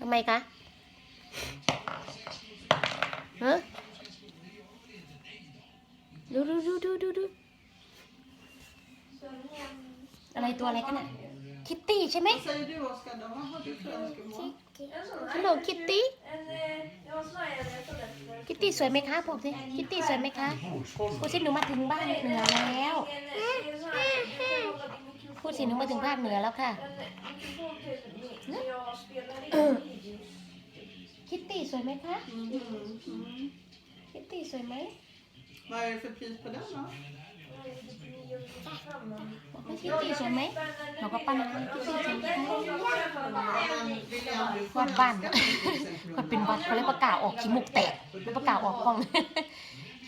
ทำไมคะฮะดูดูดูดูดูดูอะไรตัวอะไรกันน่ะคิตตี้ใช่ไหมฮัลโหลคิตตี้คิตตี้สวยไหมคะพูดสิคิตตี้สวยไหมคะพูดสิหนูมาถึงบ้านเหนือแล้ว ดสิหนูมาถึงภาคเหนือแล้วค่ะ En mikrofon till mig när jag spelar in videos. คิตตี้สวยไหมคะ Mhm, mm. คิตตี้สวยไหม Vad är det för pris på den då? Jag är lite 995, men- บอกว่าคิตตี้สวยไหมบอกว่าป้านาคิตตี้สวยไหมคะ Men William, du får วัดบ้าน önska dig มันเป็นวัดเขาเลยประกาศออกขี้มุกแตกประกาศออกกล้อง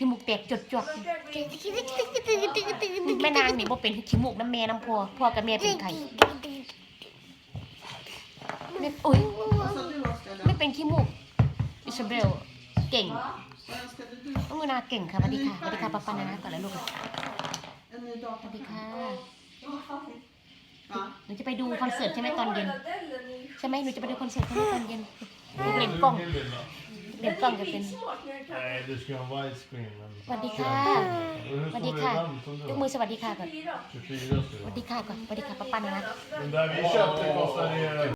ขี้มุกแตกจดจดแม่นางนี่บ่เป็นขี้มุกน้ำแม่น้ำพ่อพ่อกับแม่เป็นไข่แม่อุ้ยไม่เป็นขี้มุกอิซาเบลเก่ง Vad önskade du? น้องมือนาเก่งค่ะสวัสดีค่ะสวัสดีค่ะป้าปานาก่อนแล้วลูกสวัสดีค่ะหนูจะไปดูคอนเสิร์ตใช่ไหมตอนเย็น ใช่ไหมหนูจะไปดูคอนเสิร์ตใช่ไหมตอนเย็นหนูเล่นกล้อง กล้องจะเป็น smart när du kan Nej, du ska ha widescreen. men- สวัสดีค่ะ Hur สวัสดี stor är ค่ะ den som ยก du มื har? อสวัสดีค่ะก่อน styra. 24 ska ส du วัส ha. ดีค่ะก่อนสวัสดีค่ะป้าปานา Den där vi köpte kostade ju